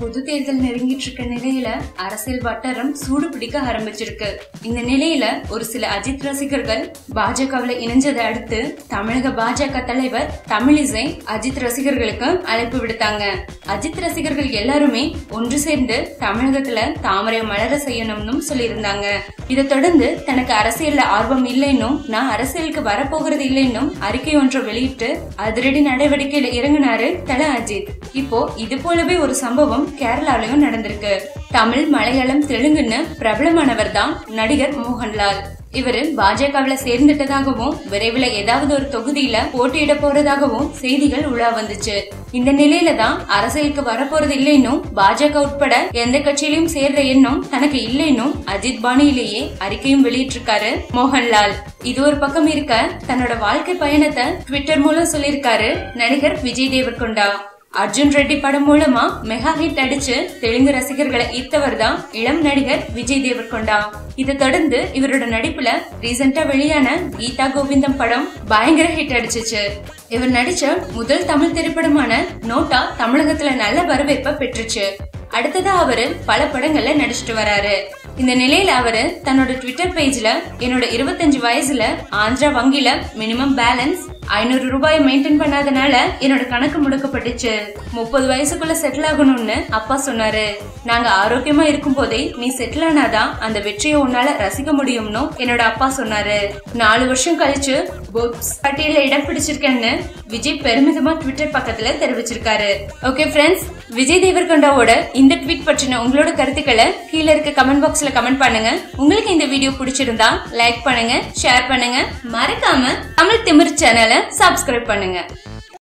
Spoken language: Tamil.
பொது தேர்தல் நெருங்கிட்டு இருக்க நிலையில அரசியல் வட்டாரம் சூடு பிடிக்க ஆரம்பிச்சிருக்கு. இந்த நிலையில ஒரு சில அஜித் ரசிகர்கள் பாஜகவுல இணைஞ்சதை அடுத்து தமிழக பாஜக தலைவர் தமிழிசை அஜித் ரசிகர்களுக்கு அழைப்பு விடுத்தாங்க. அஜித் ரசிகர்கள் எல்லாருமே ஒன்று சேர்ந்து தமிழகத்துல தாமரை மலர செய்யணும்னு சொல்லியிருந்தாங்க. இதை தொடர்ந்து தனக்கு அரசியல்ல ஆர்வம் இல்லைன்னும் நான் அரசியலுக்கு வரப்போகிறது இல்லைன்னும் அறிக்கை ஒன்றை வெளியிட்டு அதிரடி நடவடிக்கையில இறங்கினாரு தல அஜித். இப்போ இது போலவே ஒரு சம்பவம் கேரளாலயும் நடந்திருக்கு. தமிழ் மலையாளம் தெலுங்குன்னு பிரபலமானவர் தான் நடிகர் மோகன்லால். இவரு பாஜகவுல சேர்ந்துட்டதாகவும் விரைவில் ஏதாவது ஒரு தொகுதியில போட்டியிட போறதாகவும் செய்திகள் உலா வந்துச்சு. இந்த நிலையில தான் அரசியலுக்கு வரப்போறது இல்லைன்னும் பாஜக உட்பட எந்த கட்சியிலும் சேர்ற எண்ணம் தனக்கு இல்லைன்னும் அஜித் பாணியிலேயே அறிக்கையும் வெளியிட்டிருக்காரு மோகன்லால். இது ஒரு பக்கம் இருக்க தன்னோட வாழ்க்கை பயணத்தை ட்விட்டர் மூலம் சொல்லியிருக்காரு நடிகர் விஜய் தேவர்கொண்டா. அர்ஜுன் ரெட்டி படம் மூலமா மெகா ஹிட் அடிச்சு தெலுங்கு ரசிகர்களை ஈர்த்தவர் தான் இளம் நடிகர் விஜய் தேவர்கொண்டா. இதை தொடர்ந்து இவரோட நடிப்புல ரீசெண்டா வெளியான கீதா கோவிந்தம் படம் பயங்கர ஹிட் அடிச்சுச்சு. இவர் நடிச்ச முதல் தமிழ் திரைப்படமான நோட்டா தமிழகத்துல நல்ல வரவேற்பை பெற்றுச்சு. அடுத்ததா அவரு பல படங்கள்ல நடிச்சிட்டு வராரு. இந்த நிலையில அவர் தன்னோட ட்விட்டர் பேஜ்ல என்னோட இருபத்தஞ்சு வயசுல ஆந்திரா வங்கியில மினிமம் பேலன்ஸ் ஐநூறு ரூபாய் மெயின்டைன் பண்ணாதனால என்னோட கணக்கு முடக்கப்பட்டுச்சு. முப்பது வயசுக்குள்ள செட்டில் ஆகணும்னு அப்பா சொன்னாரு. நாங்க ஆரோக்கியமா இருக்கும் போதே நீ செட்டில் ஆனாதான் அந்த வெற்றியை உன்னால ரசிக்க முடியும்னு என்னோட அப்பா சொன்னாரு. நாலு வருஷம் கழிச்சு புக்ஸ் பட்டியல இடம் பிடிச்சிருக்கேன்னு விஜய் பெருமிதமா ட்விட்டர் பக்கத்துல தெரிவிச்சிருக்காரு. ஓகே ஃப்ரெண்ட்ஸ் விஜய் தேவர்கொண்டாவோட இந்த ட்வீட் பற்றின உங்களோட கருத்துக்களை கீழே இருக்க கமெண்ட் பாக்ஸ்ல கமெண்ட் பண்ணுங்க. உங்களுக்கு இந்த வீடியோ பிடிச்சிருந்தா லைக் பண்ணுங்க ஷேர் பண்ணுங்க. மறக்காம தமிழ் திமிர் சேனலை சப்ஸ்கிரைப் பண்ணுங்க.